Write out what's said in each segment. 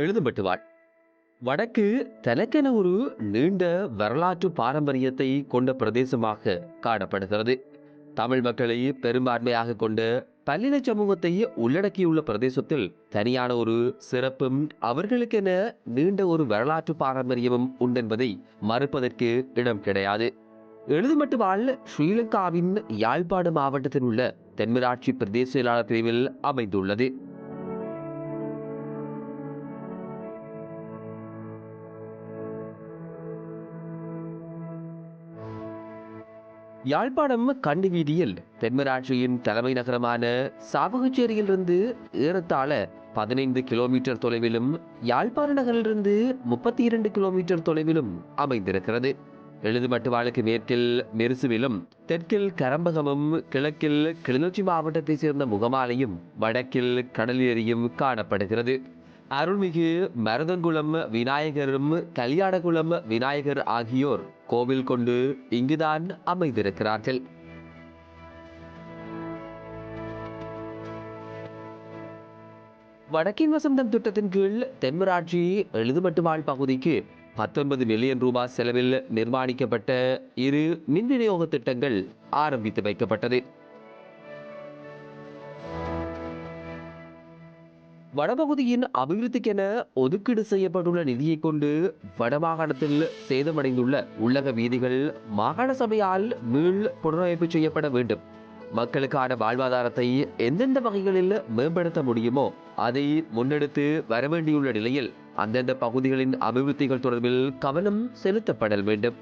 எழுதப்பட்டுவாள் வடக்கு தனக்கென ஒரு நீண்ட வரலாற்று பாரம்பரியத்தை கொண்ட பிரதேசமாக காணப்படுகிறது. தமிழ் மக்களை பெரும்பான்மையாக கொண்ட பல்லின சமூகத்தை உள்ளடக்கியுள்ள பிரதேசத்தில் தனியான ஒரு சிறப்பும் அவர்களுக்கென நீண்ட ஒரு வரலாற்று பாரம்பரியமும் உண்டென்பதை மறுப்பதற்கு இடம் கிடையாது. எழுதுமட்டுவாள் ஸ்ரீலங்காவின் யாழ்ப்பாடு மாவட்டத்தில் உள்ள தென்மராட்சி பிரதேச செயலாளர் பிரிவில் அமைந்துள்ளது. யாழ்ப்பாணம் கண்டி வீதியில் தென்மராட்சியின் தலைமை நகரமான சாவகச்சேரியிலிருந்து ஏறத்தாழ பதினைந்து கிலோமீட்டர் தொலைவிலும் யாழ்ப்பாண நகரிலிருந்து முப்பத்தி இரண்டு கிலோமீட்டர் தொலைவிலும் அமைந்திருக்கிறது. எழுதுமட்டுவாளுக்கு மேற்கில் மெரிசுவிலும் தெற்கில் கரம்பகமும் கிழக்கில் கிளிநொச்சி மாவட்டத்தைச் சேர்ந்த முகமாலையும் வடக்கில் கடலேரியும் காணப்படுகிறது. அருள்மிகு மருதங்குளம் விநாயகரும் கல்யாணகுளம் விநாயகர் ஆகியோர் கோவில் கொண்டு இங்குதான் அமைந்திருக்கிறார்கள். வடக்கின் வசந்தம் திட்டத்தின் கீழ் தென்மராட்சி எழுதுமட்டுமாள் பகுதிக்கு பத்தொன்பது மில்லியன் ரூபாய் செலவில் நிர்மாணிக்கப்பட்ட இரு மின் விநியோக திட்டங்கள் ஆரம்பித்து வைக்கப்பட்டது. வடபகுதியின் அபிவிருத்திக்கென ஒதுக்கீடு செய்யப்பட்டுள்ள நிதியை கொண்டு வடமாகாணத்தில் சேதமடைந்துள்ள உள்ளக வீதிகள் மாகாண சபையால் மீள் புனரமைப்பு செய்யப்பட வேண்டும். மக்களுக்கான வாழ்வாதாரத்தை எந்தெந்த வகைகளில் மேம்படுத்த முடியுமோ அதை முன்னெடுத்து வரவேண்டியுள்ள நிலையில் அந்தந்த பகுதிகளின் அபிவிருத்திகள் தொடர்பில் கவனம் செலுத்தப்படல் வேண்டும்.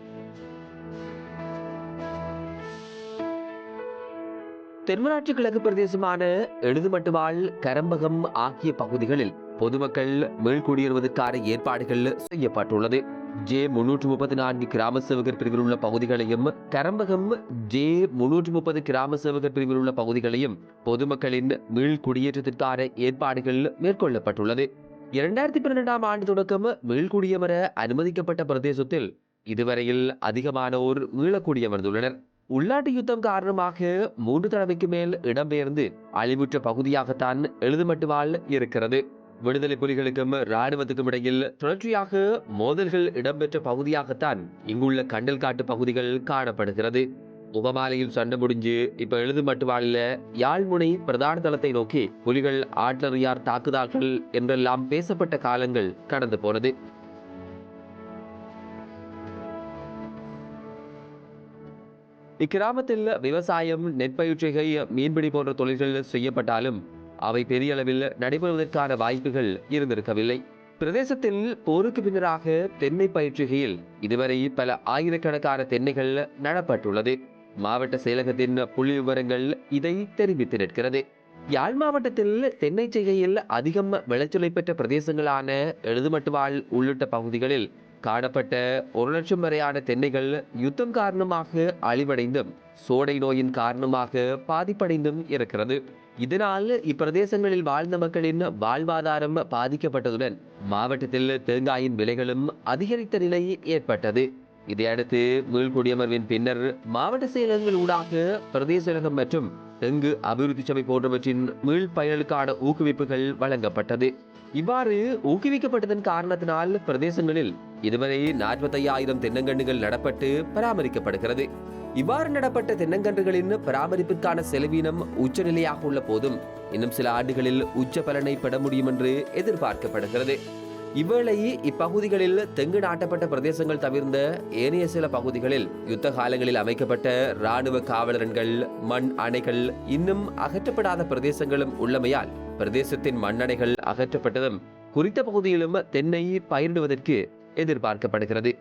தென்மராட்சி கிழக்கு பிரதேசமான எழுதுமட்டுவாள் கரம்பகம் ஆகிய பகுதிகளில் பொதுமக்கள் மீள்குடியேறுவதற்கான ஏற்பாடுகள் செய்யப்பட்டுள்ளது. ஜே முன்னூற்று முப்பத்தி நான்கு கிராம சேவகர் பிரிவில் உள்ள பகுதிகளையும் கரம்பகம் ஜே முன்னூற்று முப்பது கிராம சேவகர் பிரிவில் உள்ள பகுதிகளையும் பொதுமக்களின் மீள் குடியேற்றத்திற்கான ஏற்பாடுகள் மேற்கொள்ளப்பட்டுள்ளது. இரண்டாயிரத்தி பன்னிரெண்டாம் ஆண்டு தொடக்கம் மீள்குடியமர அனுமதிக்கப்பட்ட பிரதேசத்தில் இதுவரையில் அதிகமானோர் மீளக்குடியமர்ந்துள்ளனர். உள்நாட்டு யுத்தம் காரணமாக மூன்று தடவைக்கு மேல் இடம்பெயர்ந்து அழிவுற்ற பகுதியாகத்தான் எழுதுமட்டுவால் இருக்கிறது. விடுதலை புலிகளுக்கும் இராணுவத்துக்கும் இடையில் தொடர்ச்சியாக மோதல்கள் இடம்பெற்ற பகுதியாகத்தான் இங்குள்ள கண்டல் காட்டு பகுதிகள் காணப்படுகிறது. உபமாலையில் சண்டை முடிஞ்சு இப்ப எழுதுமட்டுவாளில யாழ்முனை பிரதான தளத்தை நோக்கி புலிகள் ஆட்லறியார் தாக்குதார்கள் என்றெல்லாம் பேசப்பட்ட காலங்கள் கடந்து போனது. இக்கிராமத்தில் விவசாயம் நெற்பயிற்சிகை மீன்பிடி போன்ற தொழில்கள் செய்யப்பட்டாலும் அவை பெரிய அளவில் நடைபெறுவதற்கான வாய்ப்புகள் இருந்திருக்கவில்லை. பிரதேசத்தில் போருக்கு பின்னராக தென்னை பயிற்சிகையில் இதுவரை பல ஆயிரக்கணக்கான தென்னைகள் நடப்பட்டுள்ளது. மாவட்ட செயலகத்தின் புள்ளி விவரங்கள் இதை தெரிவித்து நிற்கிறது. யாழ் மாவட்டத்தில் தென்னை செய்கையில் அதிகம் விளைச்சலை பெற்ற பிரதேசங்களான எழுதுமட்டுவாள் உள்ளிட்ட பகுதிகளில் காணப்பட்ட ஒரு லட்சம் வரையான தென்னைகள் யுத்தம் காரணமாக அழிவடைந்தும் சோடை நோயின் காரணமாக பாதிப்படைந்தும் இருக்கிறது. இதனால் இப்பிரதேசங்களில் வாழ்ந்த மக்களின் வாழ்வாதாரம் பாதிக்கப்பட்டதுடன் மாவட்டத்தில் தேங்காயின் விலைகளும் அதிகரித்த நிலை ஏற்பட்டது. இதையடுத்து மீள்குடியமர்வின் பின்னர் மாவட்ட செயலகங்கள் ஊடாக பிரதேச மற்றும் தெங்கு அபிவிருத்தி சபை போன்றவற்றின் மீள் பயனுக்கான ஊக்குவிப்புகள் வழங்கப்பட்டது. இவ்வாறு ஊக்குவிக்கப்பட்டதன் காரணத்தினால் பிரதேசங்களில் இதுவரை நாற்பத்தையாயிரம் தென்னங்கன்றுகள் நடப்பட்டு பராமரிக்கப்படுகிறது. இவ்வாறு நடப்பட்ட தென்னங்கன்றுகளின் பராமரிப்பிற்கான செலவினம் உச்சநிலையாக உள்ள போதும் இன்னும் சில ஆண்டுகளில் உச்ச பலனை பெற முடியும் என்று எதிர்பார்க்கப்படுகிறது. இவ்வேளை இப்பகுதிகளில் தெங்கு நாட்டப்பட்ட பிரதேசங்கள் தவிர்ந்த ஏனைய சில பகுதிகளில் யுத்த காலங்களில் அமைக்கப்பட்ட இராணுவ காவலர்கள் மண் அணைகள் இன்னும் அகற்றப்படாத பிரதேசங்களும் உள்ளமையால் பிரதேசத்தின் மண்ணணைகள் அகற்றப்பட்டதும் குறித்த பகுதியிலும் தென்னை பயிரிடுவதற்கு எதிர்பார்க்கப்படுகிறது.